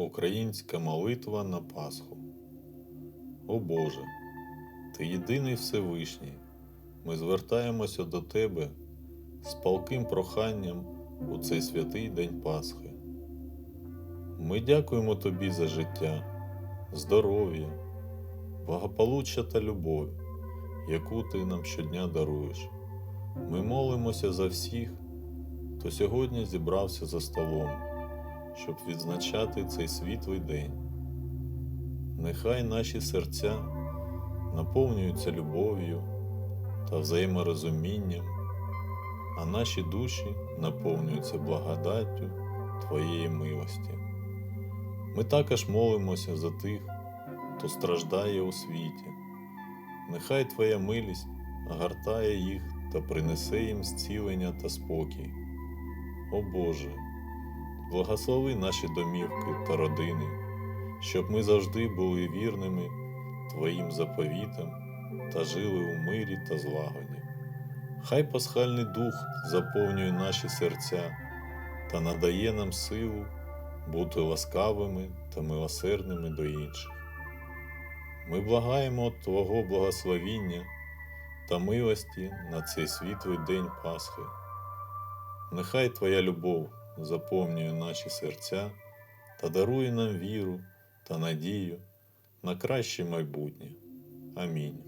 Українська молитва на Пасху. О Боже, Ти єдиний Всевишній. Ми звертаємося до Тебе з палким проханням у цей святий день Пасхи. Ми дякуємо Тобі за життя, здоров'я, благополуччя та любов, яку Ти нам щодня даруєш. Ми молимося за всіх, хто сьогодні зібрався за столом, щоб відзначати цей світлий день. Нехай наші серця наповнюються любов'ю та взаєморозумінням, а наші душі наповнюються благодаттю Твоєї милості. Ми також молимося за тих, хто страждає у світі. Нехай Твоя милість гартає їх та принесе їм зцілення та спокій. О Боже, благослови наші домівки та родини, щоб ми завжди були вірними Твоїм заповітам та жили у мирі та злагоді. Хай пасхальний дух заповнює наші серця та надає нам силу бути ласкавими та милосердними до інших. Ми благаємо Твого благословіння та милості на цей світлий день Пасхи. Нехай Твоя любов заповнює наші серця та дарує нам віру та надію на краще майбутнє. Амінь.